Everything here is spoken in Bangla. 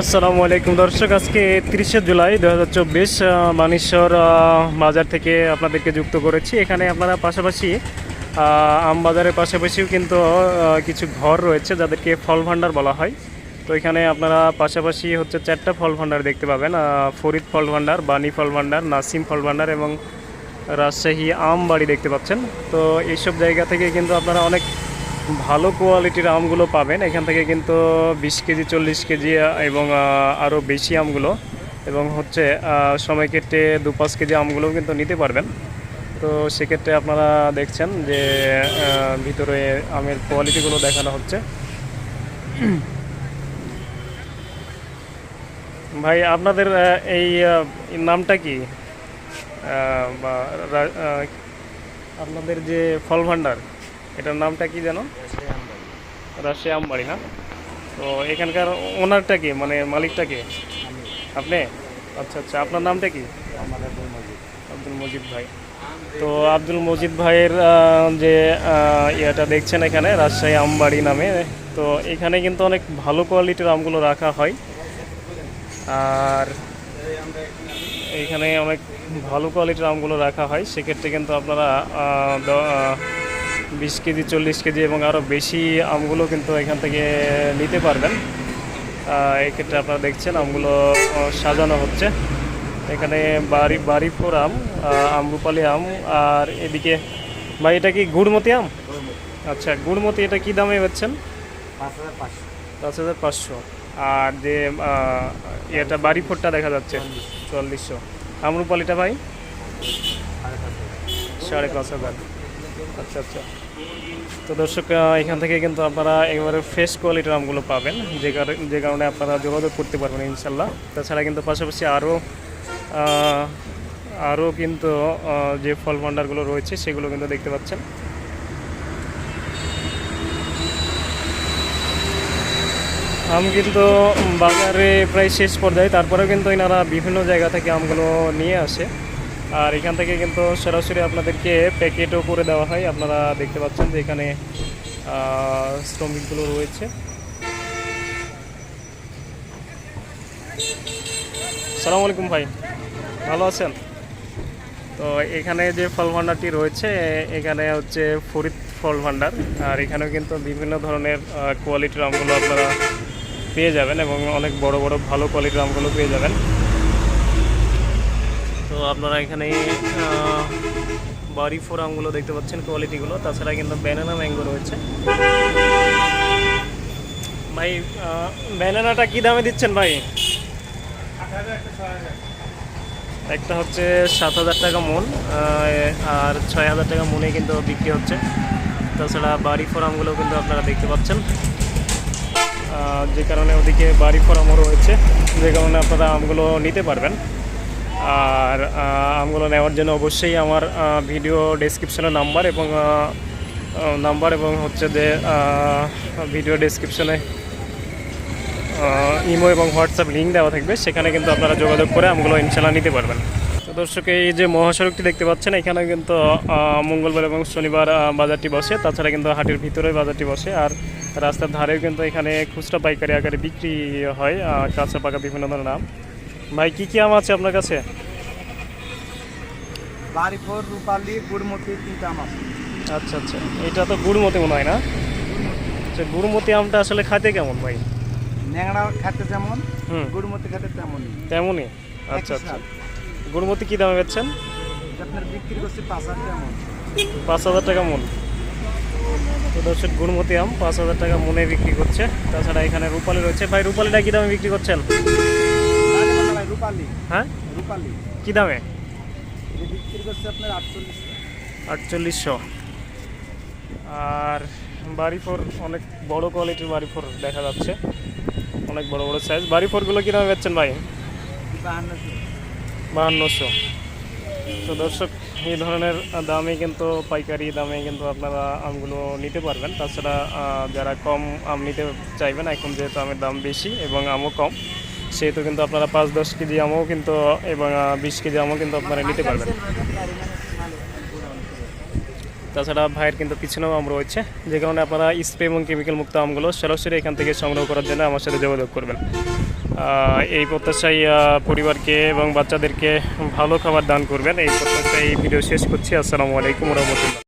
আসসালামু আলাইকুম। দর্শক আজকে তিরিশে জুলাই দু হাজার চব্বিশ মানেশ্বর বাজার থেকে আপনাদেরকে যুক্ত করেছি। এখানে আপনারা পাশাপাশি আহ, আম বাজারের পাশাপাশিও কিন্তু কিছু ঘর রয়েছে যাদেরকে ফল ভাণ্ডার বলা হয়। তো এখানে আপনারা পাশাপাশি হচ্ছে চারটা ফল ভাণ্ডার দেখতে পাবেন ফরিদ ফল ভাণ্ডার বাণী ফল ভাণ্ডার নাসিম ফল ভাণ্ডার এবং রাজশাহী আম বাড়ি দেখতে পাচ্ছেন। তো এইসব জায়গা থেকে কিন্তু আপনারা অনেক ভালো কোয়ালিটির আমগুলো পাবেন। এখান থেকে কিন্তু বিশ কেজি, চল্লিশ কেজি এবং আরও বেশি আমগুলো এবং হচ্ছে সময় ক্ষেত্রে দু পাঁচ কেজি আমগুলোও কিন্তু নিতে পারবেন। তো সেক্ষেত্রে আপনারা দেখছেন যে ভিতরে আমের কোয়ালিটিগুলো দেখানো হচ্ছে। ভাই, আপনাদের এই নামটা কি? আপনাদের যে ফল ভাণ্ডার। এটার নামটা কি জানো রাশিয়া আমবাড়ি। না? তো এখানকার ওনারটা কি? মানে মালিকটা কি? আপনি? আচ্ছা আচ্ছা আপনার নামটা কি? আব্দুল মজিদ। ভাই। তো আব্দুল মজিদ ভাইয়ের যে ইয়েটা দেখছেন এখানে রাজশাহী আমবাড়ি নামে তো এখানে কিন্তু অনেক ভালো কোয়ালিটির আমগুলো রাখা হয়। আর এখানে অনেক ভালো কোয়ালিটির আমগুলো রাখা হয়। সেক্ষেত্রে কিন্তু আপনারা বিশ কেজি, চল্লিশ কেজি এবং আরও বেশি আমগুলো কিন্তু এখান থেকে নিতে পারবেন। এক্ষেত্রে আপনারা দেখছেন আমগুলো সাজানো হচ্ছে। এখানে বাড়ি বাড়ি ফোর আম আমরুপালি আম আর এদিকে, ভাই, এটা কি গুড়মতি আম? আচ্ছা গুড়মতি এটা কি দামে বেচছেন? পাঁচ হাজার পাঁচশো। আর যে এটা বাড়ি ফোরটা দেখা যাচ্ছে, চল্লিশশো। আমরুপালিটা ভাই? সাড়ে পাঁচ হাজার। আচ্ছা আচ্ছা। তো দর্শক এখান থেকে কিন্তু আপনারা একেবারে ফ্রেশ কোয়ালিটির আমগুলো পাবেন। যে কারণে যে কারণে আপনারা যোগাযোগ করতে পারবেন ইনশাল্লাহ তাছাড়া কিন্তু পাশাপাশি আরও আরও কিন্তু যে ফল ভাণ্ডারগুলো রয়েছে সেগুলো কিন্তু দেখতে পাচ্ছেন। আম কিন্তু বাজারে প্রায় শেষ পর্যায়ে। তারপরেও কিন্তু এনারা বিভিন্ন জায়গা থেকে আমগুলো নিয়ে আসে। আর এখান থেকে কিন্তু সরাসরি আপনাদেরকে প্যাকেটও করে দেওয়া হয়। আপনারা দেখতে পাচ্ছেন যে এখানে শ্রমিকগুলো রয়েছে। সালাম আলাইকুম ভাই, ভালো আছেন? তো এখানে যে ফল ভাণ্ডারটি রয়েছে, এখানে হচ্ছে ফরিদ ফল ভাণ্ডার। আর এখানেও কিন্তু বিভিন্ন ধরনের কোয়ালিটির আমগুলো আপনারা পেয়ে যাবেন এবং অনেক বড় বড় ভালো কোয়ালিটির আমগুলো পেয়ে যাবেন। তো আপনারা এখানে বাড়ি ফোর আমগুলো দেখতে পাচ্ছেন কোয়ালিটিগুলো তাছাড়া কিন্তু ব্যানানা ম্যাঙ্গো রয়েছে। ভাই ব্যানানাটা কি দামে দিচ্ছেন ভাই? একটা হচ্ছে সাত হাজার টাকা মন আর ছয় হাজার টাকা মনে কিন্তু বিক্রি হচ্ছে। তাছাড়া বাড়ি ফোরামগুলো কিন্তু আপনারা দেখতে পাচ্ছেন। যে কারণে ওদিকে বাড়ি ফোরামও রয়েছে। যে কারণে আপনারা আমগুলো নিতে পারবেন। আর আমগুলো নেওয়ার জন্য অবশ্যই আমার ভিডিও ডেসক্রিপশনে নাম্বার এবং নাম্বার এবং হচ্ছে যে ভিডিও ডেসক্রিপশনে ইমো এবং হোয়াটসঅ্যাপ লিঙ্ক দেওয়া থাকবে। সেখানে কিন্তু আপনারা যোগাযোগ করে আমগুলো ইনশাল্লাহ নিতে পারবেন। তো দর্শক, এই যে মহাসড়কটি দেখতে পাচ্ছেন, এখানে কিন্তু মঙ্গলবার এবং শনিবার বাজারটি বসে। তাছাড়া কিন্তু হাটের ভিতরে বাজারটি বসে। আর রাস্তার ধারেও কিন্তু এখানে খুচরা পাইকারি আকারে বিক্রি হয় কাঁচা পাকা বিভিন্ন ধরনের আম। ভাই কী কী আম আছে আপনার কাছে? বাড়িফোর রূপালি গুড়মতি তিনটা আম আছে। আচ্ছা আচ্ছা। এটা তো গুড়মতি মনে হয় না? আচ্ছা গুড়মতি আমটা আসলে খাইতে কেমন ভাই? ন্যাংরা খেতে যেমন হুম। গুড়মতি খেতে তেমনই। তেমনই? আচ্ছা আচ্ছা। গুড়মতি কী দামে বেচছেন? আপনার বিক্রি করছি পাঁচ হাজার তেমন পাঁচ হাজার টাকা মন। দর্শক গুণমতি আম পাঁচ হাজার টাকা মনে বিক্রি করছে। তাছাড়া এখানে রূপালি রয়েছে। ভাই রূপালিটা কী দামে বিক্রি করছেন? রূপালি। হ্যাঁ? রূপালি। কী দামে? বিক্রি করছে আপনার আটচল্লিশ আটচল্লিশশো। আর বাড়ি ফোর অনেক বড় কোয়ালিটির বাড়ি ফোর দেখা যাচ্ছে। অনেক বড় বড় সাইজ বাড়ি ফোরগুলো কী দামে বেচছেন ভাই? বাহান্নশো। তো দর্শক এই ধরনের দামে কিন্তু পাইকারি দামে কিন্তু আপনারা আমগুলো নিতে পারবেন। তাছাড়া যারা কম আম নিতে চাইবেন এখন যেহেতু আমের দাম বেশি এবং আমও কম সেহেতু কিন্তু আপনারা পাঁচ দশ কেজি আমও কিন্তু, এবং বিশ কেজি আমও কিন্তু আপনারা নিতে পারবেন। তাছাড়া ভাইয়ের কিন্তু পিছনেও আম রয়েছে। যে কারণে আপনারা স্প্রে এবং কেমিক্যাল মুক্ত আমগুলো সরাসরি এখান থেকে সংগ্রহ করার জন্য আমার সাথে যোগাযোগ করবেন। এই প্রত্যাশায় পরিবারকে এবং বাচ্চাদেরকে ভালো খাবার দান করবেন। এই প্রত্যাশায় এই ভিডিও শেষ করছি। আসসালামু আলাইকুম রহমতুল্লাহ।